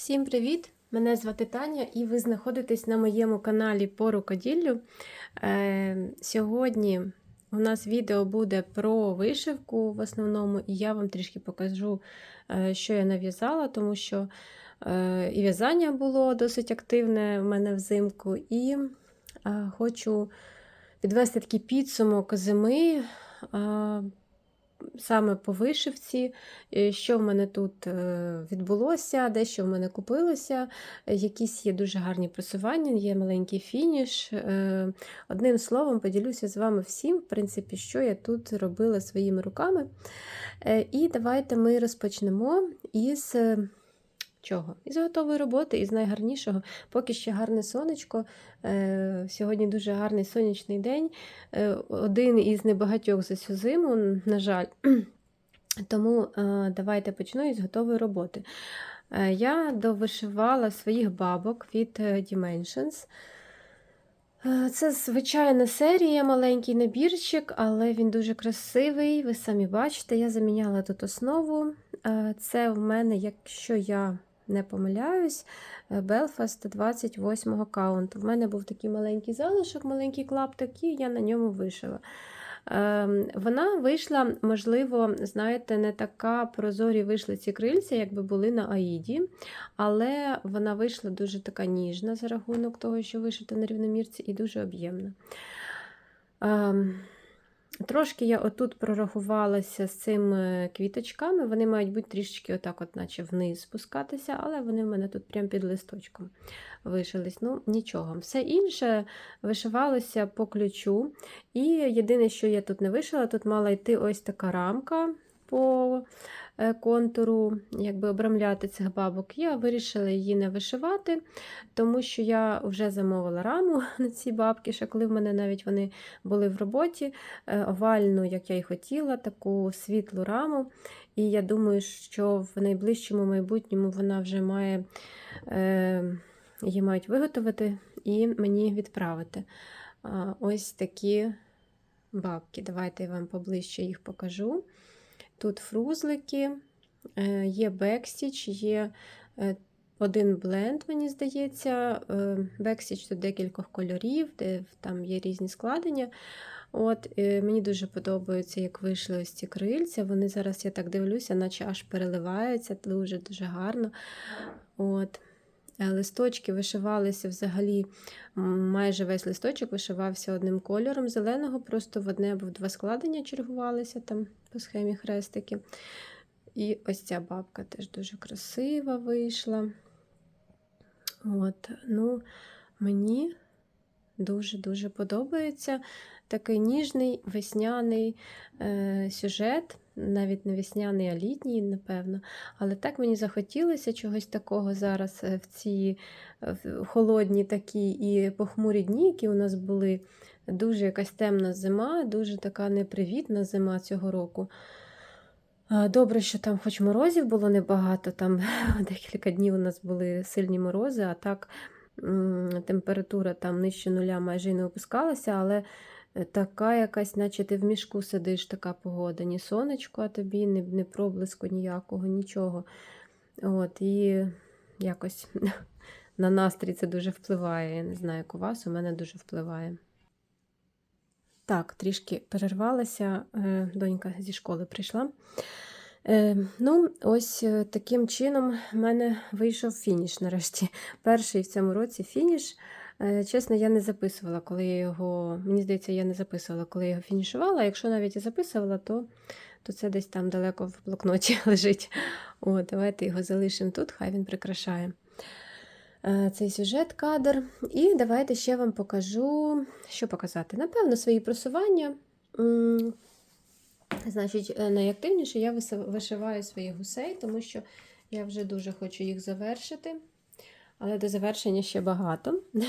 Всім привіт! Мене звати Таня, і ви знаходитесь на моєму каналі по рукоділлю. Е, сьогодні у нас відео буде про вишивку в основному, і я вам трішки покажу, е, що я нав'язала, тому що е, і в'язання було досить активне в мене взимку, і е, хочу підвести такий підсумок зими. е, Саме по вишивці, е, що в мене тут відбулося, відбулося, дещо в мене купилося, е, якісь є дуже гарні просування, є маленький фініш. Е, Одним словом, поділюся з вами всім, в принципі, що я тут робила своїми руками. Е, І давайте ми розпочнемо із е, чого? Із готової роботи, із найгарнішого. Поки ще гарне сонечко. Е, Сьогодні дуже гарний сонячний день. Е, Один із небагатьох за цю зиму, на жаль. Тому е, давайте почну із готової роботи. Я довишивала своїх бабок від Dimensions. Це звичайна серія, маленький набірчик, але він дуже красивий. Ви самі бачите, я заміняла тут основу. Це в мене, якщо я не помиляюсь, е, Belfast 28 каунту. В мене був такий маленький залишок, маленький клаптик, і я на ньому вишила. Ем, Вона вийшла, можливо, знаєте, не така прозорі вийшли ці крильця, якби були на Аїді, але вона вийшла дуже така ніжна за рахунок того, що вишита на рівномірці, і дуже об'ємна. Трошки я отут прорахувалася з цими квіточками. Вони мають бути трішечки отак, от, наче вниз спускатися, але вони в мене тут прямо під листочком вишились. Ну, нічого. Все інше вишивалося по ключу. І єдине, що я тут не вишила, тут мала йти ось така рамка по контуру, якби обрамляти цих бабок. Я вирішила її не вишивати, тому що я вже замовила раму на ці бабки, ще коли в мене навіть вони були в роботі, е, овальну, як я і хотіла, таку світлу раму. І я думаю, що в найближчому майбутньому вона вже має. Е, Її мають виготовити і мені відправити. Ось такі бабки. Давайте я вам поближче їх покажу. Тут фрузлики, е, є бекстіч, є е, один бленд, мені здається. Е, Бекстіч тут декількох кольорів, де там є різні складення. От, Мені дуже подобається, як вийшли ось ці крильця. Вони зараз, я так дивлюся, наче аж переливаються, дуже-дуже гарно. От. Листочки вишивалися взагалі, майже весь листочок вишивався одним кольором зеленого, просто в одне або в два складення чергувалися там по схемі хрестики. І ось ця бабка теж дуже красива вийшла. От, ну, Мені дуже-дуже подобається такий ніжний весняний е, сюжет навіть не весняний, а літній, напевно. Але так мені захотілося чогось такого зараз е, в ці холодні такі і похмурі дні, які у нас були. Дуже якась темна зима, дуже така непривітна зима цього року. Добре, що там хоч морозів було небагато, там декілька днів у нас були сильні морози, а так температура там нижче нуля майже й не опускалася, але Е, така якась, наче ти в мішку сидиш, така погода. Ні сонечко, а тобі, ні, ні проблиску ніякого, нічого. От, І якось на настрій це дуже впливає. Я не знаю, як у вас, у мене дуже впливає. Так, трішки перервалася, е, донька зі школи прийшла. Е, Ну, ось таким чином в мене вийшов фініш нарешті. Перший в цьому році фініш. Е, чесно, я не записувала, коли я його. Мені здається, я не записувала, коли я його фінішувала. Якщо навіть і записувала, то то це десь там далеко в блокноті лежить. О, Давайте його залишимо тут, хай він прикрашає е, цей сюжет, кадр. І давайте ще вам покажу, що показати. Напевно, свої просування. Значить, е, найактивніше я вишиваю своїх гусей, тому що я вже дуже хочу їх завершити. Але до завершення ще багато.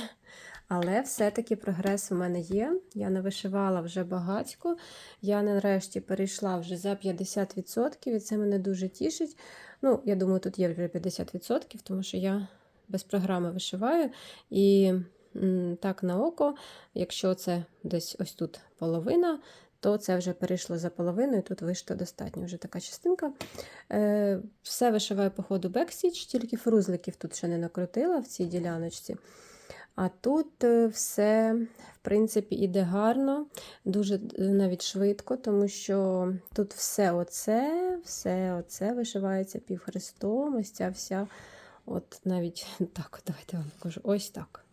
Але все-таки прогрес у мене є. Я не вишивала вже багатько. Я нарешті перейшла вже за 50%, і це мене дуже тішить. Ну, я думаю, тут є вже 50%, тому що я без програми вишиваю. І так на око, якщо це десь ось тут половина, то це вже перейшло за половину, і тут вийшло достатньо вже така частинка. Е, Все вишиваю по ходу бексіч, тільки фрузликів тут ще не накрутила в цій діляночці. А тут е, все, в принципі, іде гарно, дуже е, навіть швидко, тому що тут все оце, все оце вишивається півхрестом, ось ця вся, от навіть так, давайте вам покажу, ось так.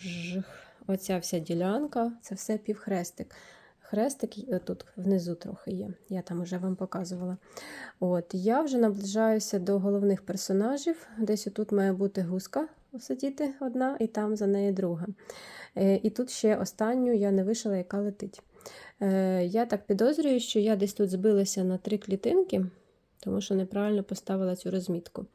Жих. Оця вся ділянка, це все півхрестик. Хрестик тут внизу трохи є. Я там вже вам показувала. От, Я вже наближаюся до головних персонажів. Десь тут має бути гуска сидіти одна, і там за нею друга. Е, І тут ще останню я не вишила, яка летить. Е, Я так підозрюю, що я десь тут збилася на три клітинки, тому що неправильно поставила цю розмітку.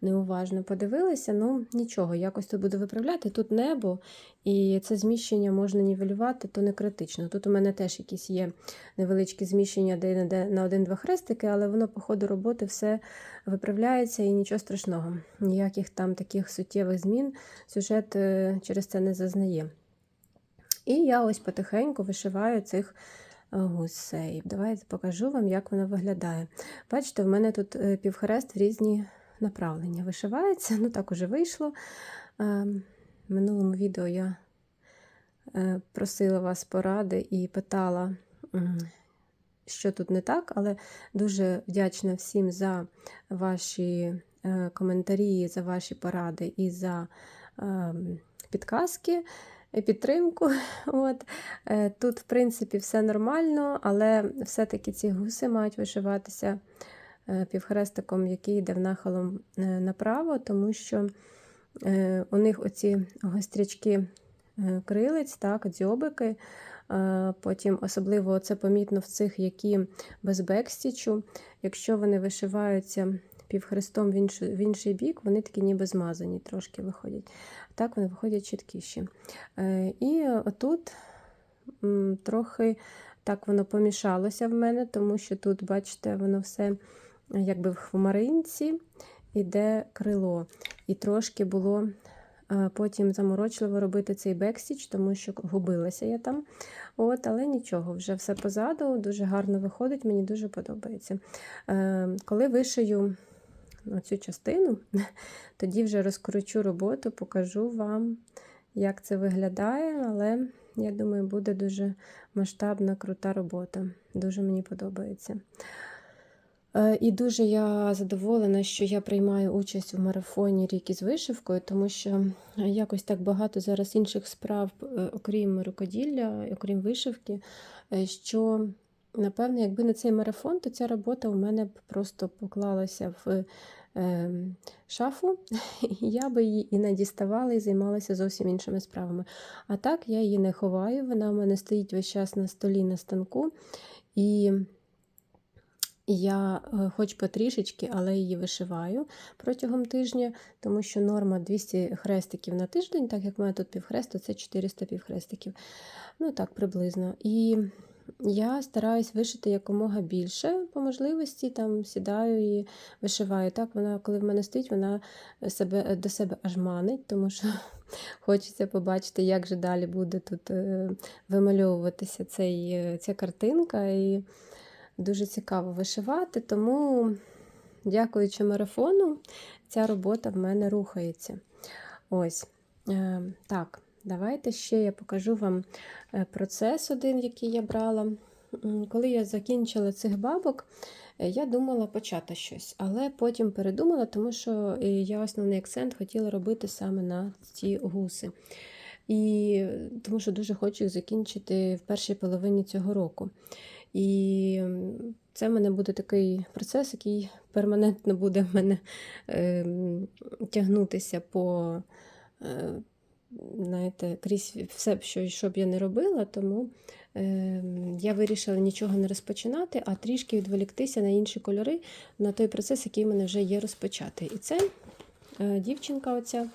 Неуважно подивилася, ну нічого, якось тут буду виправляти. Тут небо, і це зміщення можна нівелювати, то не критично. Тут у мене теж якісь є невеличкі зміщення на один-два хрестики, але воно по ходу роботи все виправляється і нічого страшного. Ніяких там таких суттєвих змін сюжет е, через це не зазнає. І я ось потихеньку вишиваю цих гусей. Давайте покажу вам, як воно виглядає. Бачите, в мене тут е, півхрест в різні направлення вишивається. Ну, так уже вийшло. Е, В минулому відео я е, просила вас поради і питала, що тут не так, але дуже вдячна всім за ваші коментарі, за ваші поради і за е, підказки. І Підтримку. От. Е, Тут, в принципі, все нормально, але все-таки ці гуси мають вишиватися е, півхрестиком, який йде в нахилом е, направо, тому що е, у них оці гострячки е, крилиць, так, дзьобики. Е, Потім особливо це помітно в цих, які без бекстічу. Якщо вони вишиваються півхрестом в інший, в інший бік, вони такі ніби змазані трошки виходять. Так вони виходять чіткіші. Е, І отут трохи так воно помішалося в мене, тому що тут, бачите, воно все якби в хмаринці іде крило. І трошки було е, потім заморочливо робити цей бекстіч, тому що губилася я там. От, Але нічого, вже все позаду, дуже гарно виходить, мені дуже подобається. Е, Коли вишию цю частину, тоді вже розкручу роботу, покажу вам, як це виглядає, але я думаю, буде дуже масштабна, крута робота. Дуже мені подобається. Е, І дуже я задоволена, що я приймаю участь у марафоні рік із вишивкою, тому що якось так багато зараз інших справ, е, окрім рукоділля, окрім вишивки, е, що, напевно, якби не цей марафон, то ця робота у мене б просто поклалася в е, шафу, і я би її і не діставала, і займалася зовсім іншими справами. А так я її не ховаю, вона у мене стоїть весь час на столі на станку. І я, е, хоч потрішечки, але її вишиваю протягом тижня, тому що норма 200 хрестиків на тиждень, так як в мене тут півхресту, це 400 півхрестиків. Ну так, приблизно. І я стараюсь вишити якомога більше по можливості, там сідаю і вишиваю. Так, вона, коли в мене стоїть, вона себе, до себе аж манить, тому що хочеться побачити, як же далі буде тут е, вимальовуватися цей, е, ця картинка. І дуже цікаво вишивати, тому, дякуючи марафону, ця робота в мене рухається. Ось. Е, Так, давайте ще я покажу вам е, процес один, який я брала. Коли я закінчила цих бабок, е, я думала почати щось, але потім передумала, тому що е, я основний акцент хотіла робити саме на ці гуси. І тому що дуже хочу їх закінчити в першій половині цього року. І це в мене буде такий процес, який перманентно буде в мене е, тягнутися по, е, знаєте, крізь все, що, що б я не робила, тому е, я вирішила нічого не розпочинати, а трішки відволіктися на інші кольори, на той процес, який в мене вже є розпочати. І це е, дівчинка оця.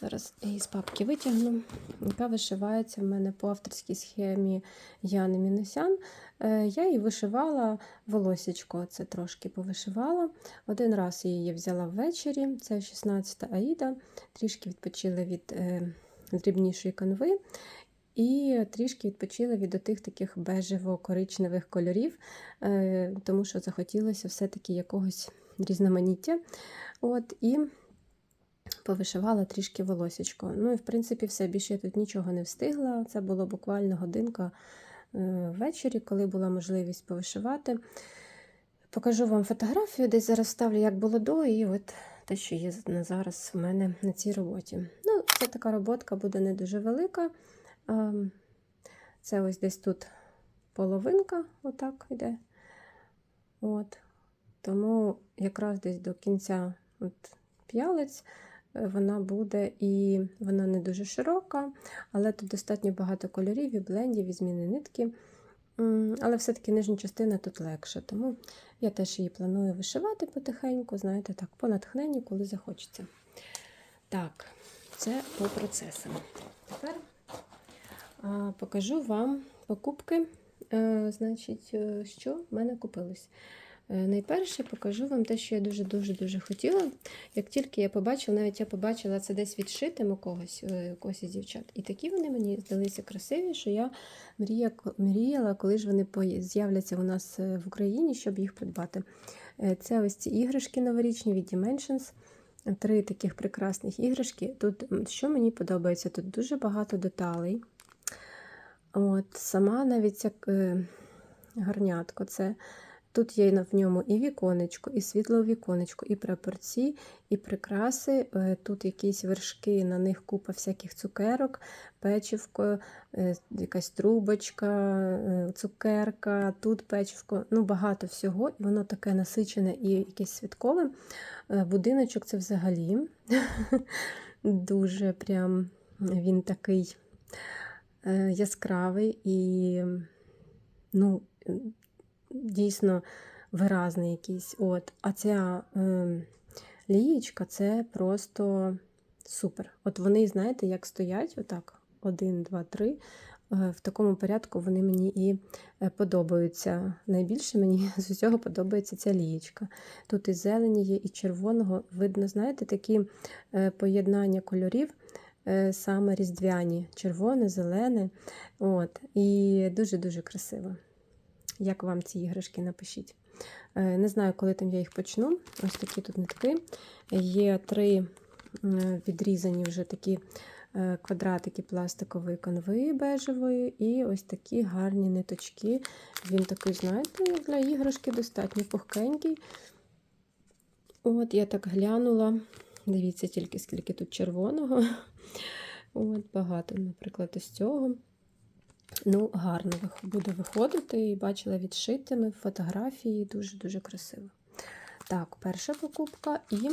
Зараз її з папки витягну, яка вишивається в мене по авторській схемі Яни Міносян. Е, Я її вишивала волосічко, це трошки повишивала. Один раз я її взяла ввечері, це 16-та Аїда, трішки відпочила від е, дрібнішої канви. І трішки відпочила від отих таких бежево-коричневих кольорів, е, тому що захотілося все-таки якогось різноманіття. От, І повишивала трішки волосечко. Ну і в принципі все, більше я тут нічого не встигла. Це було буквально годинка ввечері, коли була можливість повишивати. Покажу вам фотографію, десь зараз ставлю, як було до, і от те, що є на зараз в мене на цій роботі. Ну, Це така роботка буде не дуже велика. Ем, Це ось десь тут половинка, отак йде. От. Тому якраз десь до кінця от, п'ялиць е, вона буде і вона не дуже широка, але тут достатньо багато кольорів і блендів, і зміни нитки. Але все-таки нижня частина тут легша, тому я теж її планую вишивати потихеньку, знаєте, так, по натхненню, коли захочеться. Так, це по процесам. Тепер а, покажу вам покупки, е, значить, е, що в мене купилось. Е, Найперше покажу вам те, що я дуже-дуже-дуже хотіла. Як тільки я побачила, навіть я побачила це десь відшитим у когось, е, у когось із дівчат. І такі вони мені здалися красиві, що я мрія, мріяла, коли ж вони з'являться у нас е, в Україні, щоб їх придбати. Це ось ці іграшки новорічні від Dimensions. Три таких прекрасних іграшки. Тут, що мені подобається, тут дуже багато деталей. От, Сама навіть як гарнятко. Це Тут є в ньому і віконечко, і світло віконечко, і прапорці, і прикраси. Е, Тут якісь вершки, на них купа всяких цукерок, печивко, е, якась трубочка, е, цукерка, тут печивко. Ну, багато всього, і воно таке насичене і якесь святкове. Будиночок це взагалі дуже прям він такий яскравий і ну, дійсно виразний якийсь. От. А ця е, лієчка це просто супер. От вони, знаєте, як стоять, отак, один, два, три. е, В такому порядку вони мені і е, подобаються. Найбільше мені з усього подобається ця лієчка. Тут і зелені є, і червоного. Видно, знаєте, такі е, поєднання кольорів, саме різдвяні, червоне, зелене. От. І дуже-дуже красиво. Як вам ці іграшки, напишіть. Е, Не знаю, коли там я їх почну. Ось такі тут нитки. Є три відрізані вже такі е, квадратики пластикової канви бежевої, і ось такі гарні ниточки. Він такий, знаєте, для іграшки достатньо пухкенький. От, я так глянула. Дивіться, тільки скільки тут червоного. От, багато, наприклад, із цього. Ну, гарно буде виходити. І бачила відшитими фотографії. Дуже-дуже красиво. Так, перша покупка. І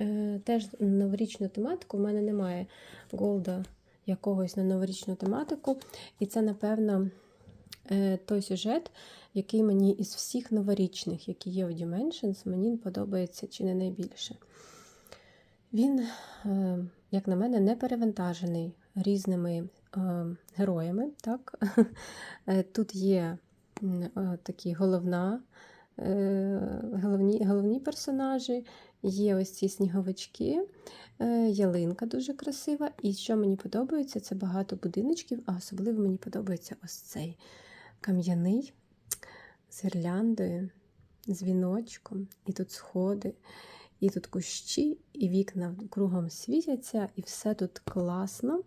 е, теж новорічну тематику. У мене немає голда якогось на новорічну тематику. І це, напевно, е, той сюжет, який мені із всіх новорічних, які є в Dimensions, мені подобається чи не найбільше. Він, е, як на мене, не перевантажений різними героями. Так? Е, Тут є е, такі головна, е, головні, головні персонажі, є ось ці сніговички, е, ялинка дуже красива. І що мені подобається, це багато будиночків, а особливо мені подобається ось цей кам'яний з гірляндою, з віночком, і тут сходи. І тут кущі, і вікна кругом світяться, і все тут класно.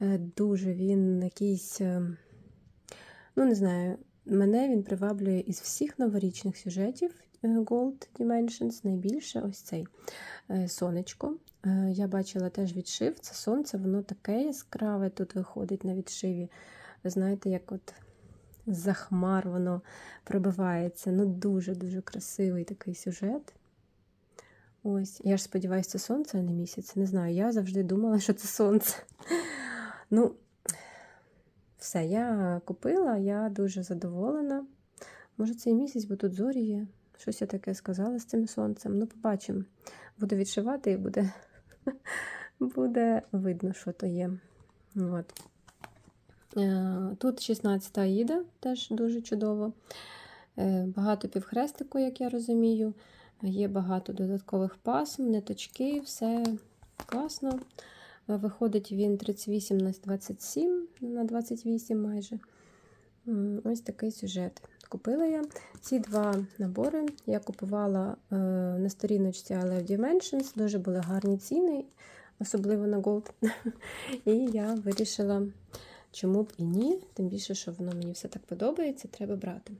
Е, Дуже він якийсь, е, ну не знаю, мене він приваблює із всіх новорічних сюжетів е, Gold Dimensions найбільше ось цей сонечко. Я бачила теж відшив. Це сонце, воно таке яскраве тут виходить на відшиві. Ви знаєте, як от за воно пробивається. Ну, дуже-дуже красивий такий сюжет. Ось, я ж сподіваюся, це сонце, а не місяць. Не знаю, я завжди думала, що це сонце. Ну, все, я купила, я дуже задоволена. Може, цей місяць, бо тут зорі є. Щось я таке сказала з цим сонцем. Ну, побачимо. Буду відшивати і буде, буде видно, що то є. От. Е, Тут 16 аїда, теж дуже чудово. Е, Багато півхрестику, як я розумію. Є багато додаткових пасм, ниточки, все класно. Е, Виходить він 38 на 27 на 28 майже. Ось такий сюжет. Купила я ці два набори. Я купувала е, на сторіночці I Dimensions. Дуже були гарні ціни, особливо на Gold. І я вирішила, чому б і ні. Тим більше, що воно мені все так подобається, треба брати.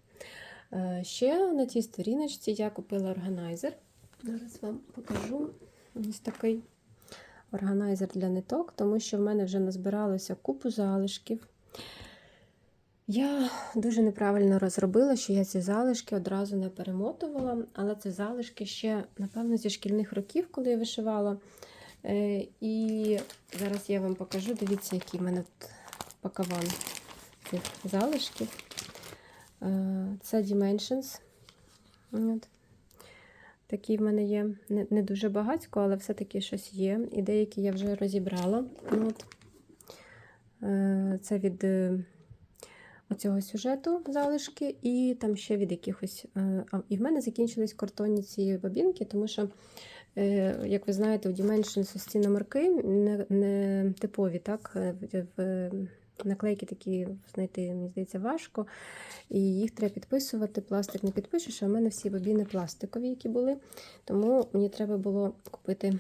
Е, Ще на тій сторіночці я купила органайзер. Зараз вам покажу ось такий органайзер для ниток, тому що в мене вже назбиралося купу залишків. Я дуже неправильно розробила, що я ці залишки одразу не перемотувала, але це залишки ще, напевно, зі шкільних років, коли я вишивала. Е, І зараз я вам покажу. Дивіться, який в мене тут пакаван цих залишків. Е, Це Dimensions. От. Такі в мене є не, не дуже багатько, але все-таки щось є. І деякі я вже розібрала. От. Е, Це від е, оцього сюжету залишки, і там ще від якихось. І в мене закінчились картонні ці бабінки, тому що, як ви знаєте, у Dimensions ці номерки не, не типові, так? в Наклейки такі знайти, мені здається, важко. І їх треба підписувати. Пластик не підпишеш, а в мене всі бобіни пластикові, які були. Тому мені треба було купити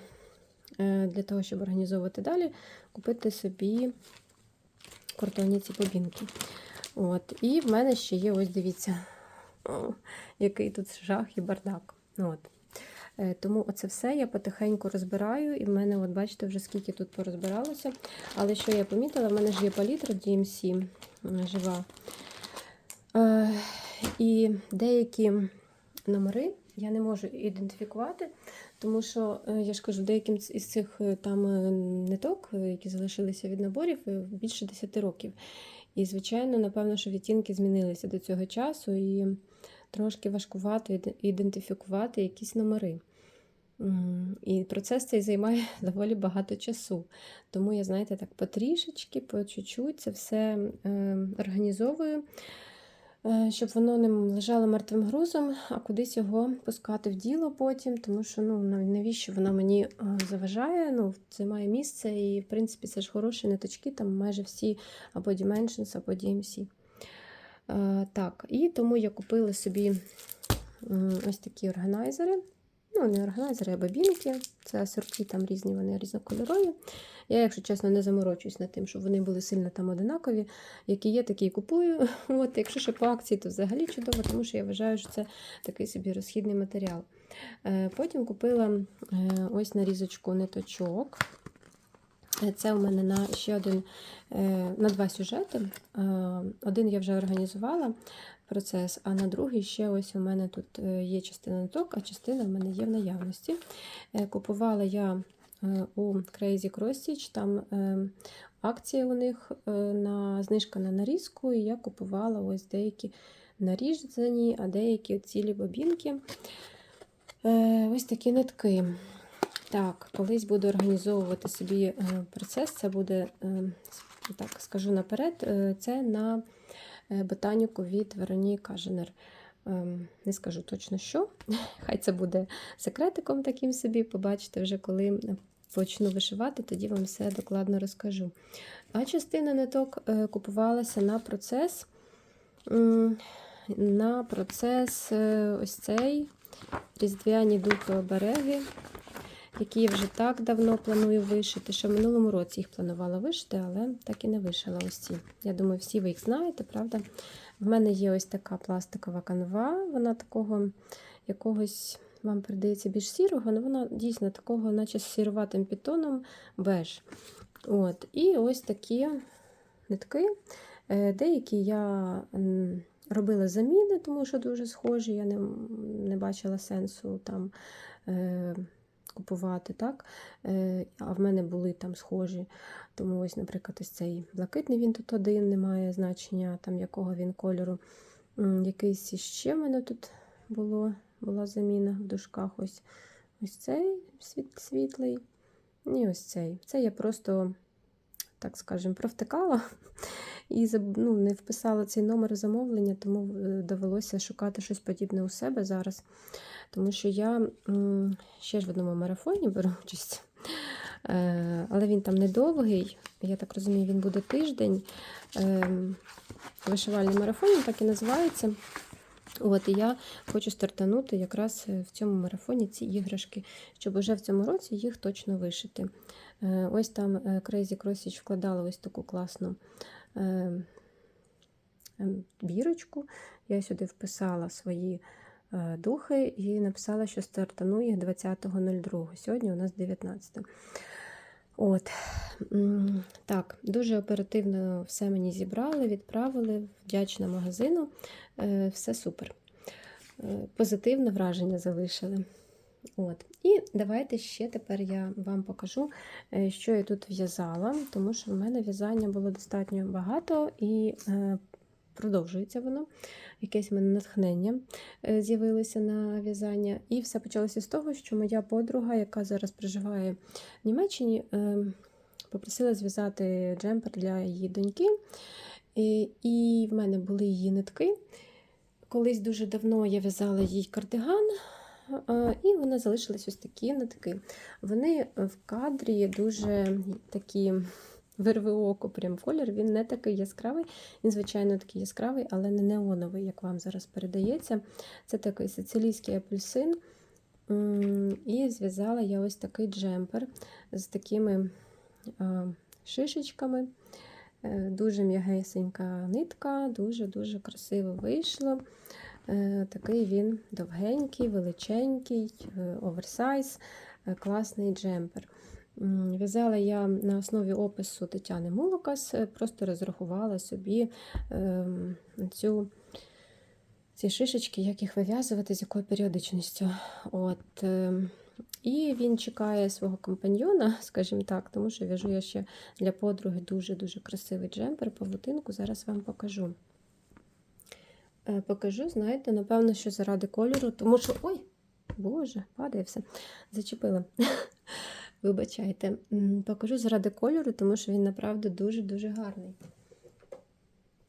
е, для того, щоб організовувати далі, купити собі картонні ці бобінки. От. І в мене ще є, ось дивіться, який тут жах і бардак. От. Е, Тому оце все я потихеньку розбираю, і в мене, от бачите, вже скільки тут порозбиралося. Але що я помітила, в мене ж є палітра DMC жива. Е, І деякі номери я не можу ідентифікувати, тому що, е, я ж кажу, деяким із цих там ниток, які залишилися від наборів, більше 10 років. І, звичайно, напевно, що відтінки змінилися до цього часу, і трошки важкувато ідентифікувати якісь номери. І процес цей займає доволі багато часу. Тому я, знаєте, так потрішечки, по чуть-чуть це все е, організовую, е, щоб воно не лежало мертвим грузом, а кудись його пускати в діло потім, тому що ну, навіщо воно мені е, заважає, ну, це має місце, і в принципі це ж хороші ниточки, там майже всі або Dimensions, або DMC. Е, так, і тому я купила собі ось такі органайзери. Ну, не органайзери, а бабінки. Це асорті там різні, вони різнокольорові. Я, якщо чесно, не заморочуюсь над тим, щоб вони були сильно там одинакові. Які є, такі і купую. От, якщо ще по акції, то взагалі чудово, тому що я вважаю, що це такий собі розхідний матеріал. Е, Потім купила е, ось нарізочку ниточок. Це у мене на ще один е, на два сюжети. Е, Один я вже організувала процес, а на другий ще ось у мене тут е, є частина ниток, а частина в мене є в наявності. Купувала я у Crazy Cross Stitch, там акція у них на знижка на нарізку, і я купувала ось деякі нарізані, а деякі цілі бобінки. Ось такі нитки. Так, колись буду організовувати собі е, процес. Це буде, е, так скажу наперед, е, це на ботаніку від Вероні Каженер. Ем, Не скажу точно що. Хай це буде секретиком таким собі. Побачите вже, коли почну вишивати, тоді вам все докладно розкажу. А частина ниток купувалася на процес. На процес ось цей різдвяні духи обереги які я вже так давно планую вишити. Ще в минулому році їх планувала вишити, але так і не вишила ось ці. Я думаю, всі ви їх знаєте, правда? В мене є ось така пластикова канва, вона такого якогось. Вам передається більш сірого, але вона дійсно такого, наче з сіруватим підтоном беж. От. І ось такі нитки. Е, Деякі я робила заміни, тому що дуже схожі, я не, не бачила сенсу там е, купувати. так? Е, А в мене були там схожі. Тому ось, наприклад, ось цей блакитний він тут один, не має значення, там якого він кольору. Якийсь іще в мене тут було, була заміна в дужках. Ось, ось цей світ, світлий. І ось цей. Це я просто, так скажемо, провтикала і ну, не вписала цей номер замовлення, тому е, довелося шукати щось подібне у себе зараз. Тому що я ще ж в одному марафоні беру участь. Е, Але він там недовгий, я так розумію, він буде тиждень. Ем, Вишивальний марафон, він так і називається. От, і я хочу стартанути якраз е, в цьому марафоні ці іграшки, щоб уже в цьому році їх точно вишити. Е, Ось там Crazy Crossage вкладала ось таку класну е, ем, бірочку. Я сюди вписала свої духи і написала, що стартану їх 20.02. Сьогодні у нас 19. От. Так, дуже оперативно все мені зібрали, відправили, вдячна магазину. Е, Все супер. Е, Позитивне враження залишили. От. І давайте ще тепер я вам покажу, е, що я тут в'язала, тому що в мене в'язання було достатньо багато і е, продовжується воно. Якесь в мене натхнення е, з'явилося на в'язання. І все почалося з того, що моя подруга, яка зараз проживає в Німеччині, е, попросила зв'язати джемпер для її доньки. І, і в мене були її нитки. Колись дуже давно я в'язала їй кардиган, е, і вона залишилась ось такі нитки. Вони в кадрі дуже такі вирви око, прям колір. Він не такий яскравий, він, звичайно, такий яскравий, але не неоновий, як вам зараз передається. Це такий сицилійський апельсин. І зв'язала я ось такий джемпер з такими шишечками. Е, Дуже м'ягесенька нитка, дуже-дуже красиво вийшло. Е, Такий він довгенький, величенький, е, оверсайз, класний джемпер. В'язала я на основі опису Тетяни Мулокас, е, просто розрахувала собі ем, цю, ці шишечки, як їх вив'язувати, з якою періодичністю. От, ем, і він чекає свого компаньйона, скажімо так, тому що в'яжу я ще для подруги дуже-дуже красивий джемпер, павутинку. Зараз вам покажу. Е, Покажу, знаєте, напевно, що заради кольору, тому що. Ой, Боже, падає все. Зачепила. Вибачайте. Покажу заради кольору, тому що він направду дуже-дуже гарний.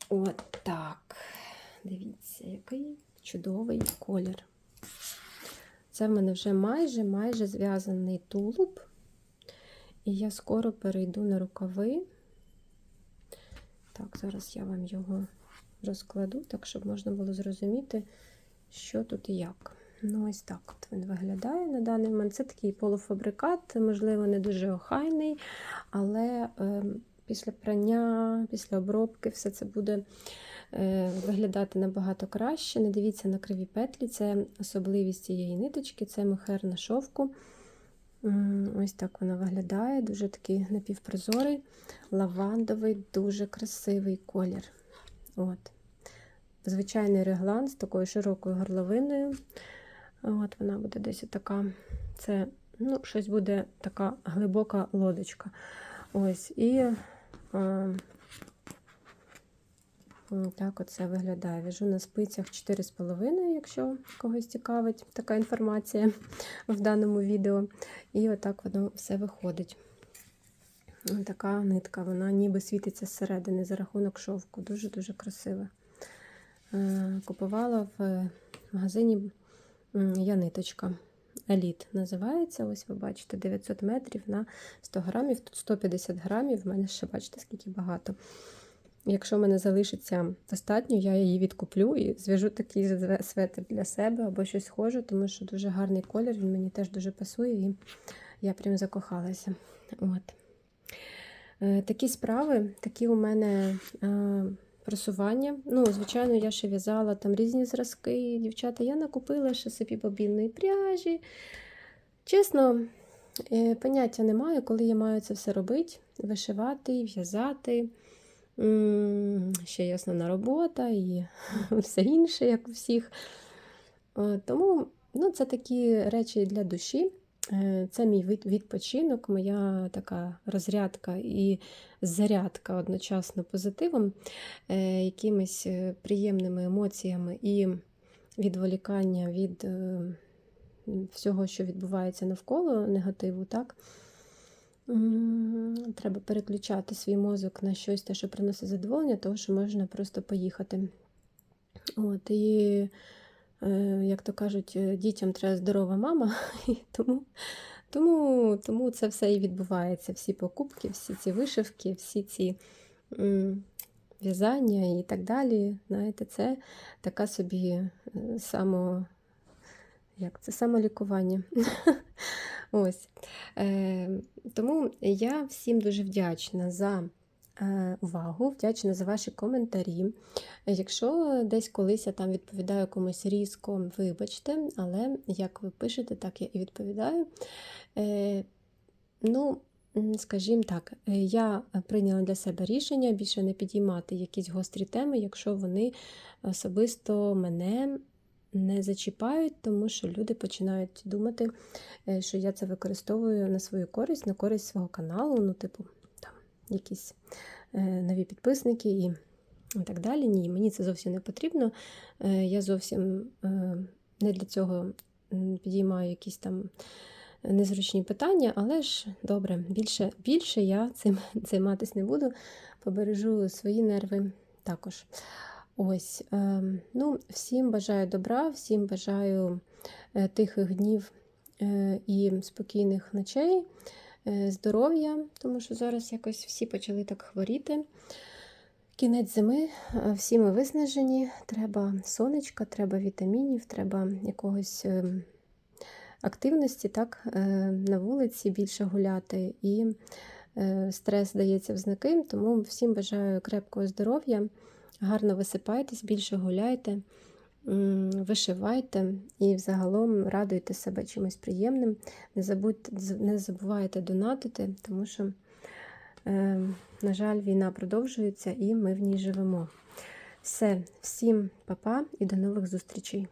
От так. Дивіться, який чудовий колір. Це в мене вже майже майже зв'язаний тулуб. І я скоро перейду на рукави. Так, зараз я вам його розкладу, так, щоб можна було зрозуміти, що тут і як. Ну, ось так от він виглядає на даний момент. Це такий полуфабрикат, можливо, не дуже охайний, але е, після прання, після обробки все це буде е, виглядати набагато краще. Не дивіться на криві петлі, це особливість цієї ниточки, це мохер на шовку. Ось так вона виглядає, дуже такий напівпрозорий, лавандовий, дуже красивий колір. От. Звичайний реглан з такою широкою горловиною. От Вона буде десь така. Це ну, щось буде така глибока лодочка. Ось. І е, так оце виглядає. В'яжу на спицях 4,5, якщо когось цікавить така інформація в даному відео. І отак воно все виходить. Така нитка, вона ніби світиться зсередини за рахунок шовку. Дуже-дуже красива. Е, Купувала в магазині я ниточка. Еліт називається. Ось ви бачите, 900 метрів на 100 грамів. Тут 150 грамів. В мене ще бачите, скільки багато. Якщо в мене залишиться достатньо, я її відкуплю і зв'яжу такий светр для себе або щось схоже, тому що дуже гарний колір, він мені теж дуже пасує, і я прям закохалася. От. Е, Такі справи, такі у мене просування. Ну, звичайно, я ще в'язала там різні зразки. Дівчата, я накупила ще собі бобінної пряжі. Чесно, е, поняття не маю, коли я маю це все робити, вишивати, в'язати. Ще є основна робота і все інше, як у всіх. Е, Тому ну, це такі речі для душі. Е, Це мій відпочинок, моя така розрядка і зарядка одночасно позитивом, е, якимись е, приємними емоціями і відволікання від всього, що відбувається навколо негативу. так? Треба переключати свій мозок на щось, те, що приносить задоволення, того, що можна просто поїхати. От, і, як то кажуть, е, дітям треба здорова мама, і тому, Тому, тому це все і відбувається. Всі покупки, всі ці вишивки, всі ці в'язання і так далі. Знаєте, це така собі е, само, як це самолікування. Ось. Е, тому я всім дуже вдячна за е, увагу, вдячна за ваші коментарі. Якщо десь колись я там відповідаю комусь різко, вибачте, але як ви пишете, так я і відповідаю. Е, ну, скажімо так, е, я прийняла для себе рішення більше не підіймати якісь гострі теми, якщо вони особисто мене не зачіпають, тому що люди починають думати, е, що я це використовую на свою користь, на користь свого каналу, ну, типу, якісь е, нові підписники і так далі. Ні, мені це зовсім не потрібно. Е, Я зовсім е, не для цього підіймаю якісь там незручні питання, але ж добре, більше, більше я цим займатися не буду, побережу свої нерви також. Ось, ну, всім бажаю добра, всім бажаю тихих днів і спокійних ночей, здоров'я, тому що зараз якось всі почали так хворіти. Кінець зими, е, всі ми виснажені, треба сонечка, треба вітамінів, треба якогось е, активності, так, е, на вулиці більше гуляти. І е, стрес дається в знаки, тому всім бажаю крепкого здоров'я, гарно висипайтесь, більше гуляйте, вишивайте і взагалом радуйте себе чимось приємним. Не, забудьте, не забувайте донатити, тому що. Е, На жаль, війна продовжується і ми в ній живемо. Все, всім па-па і до нових зустрічей!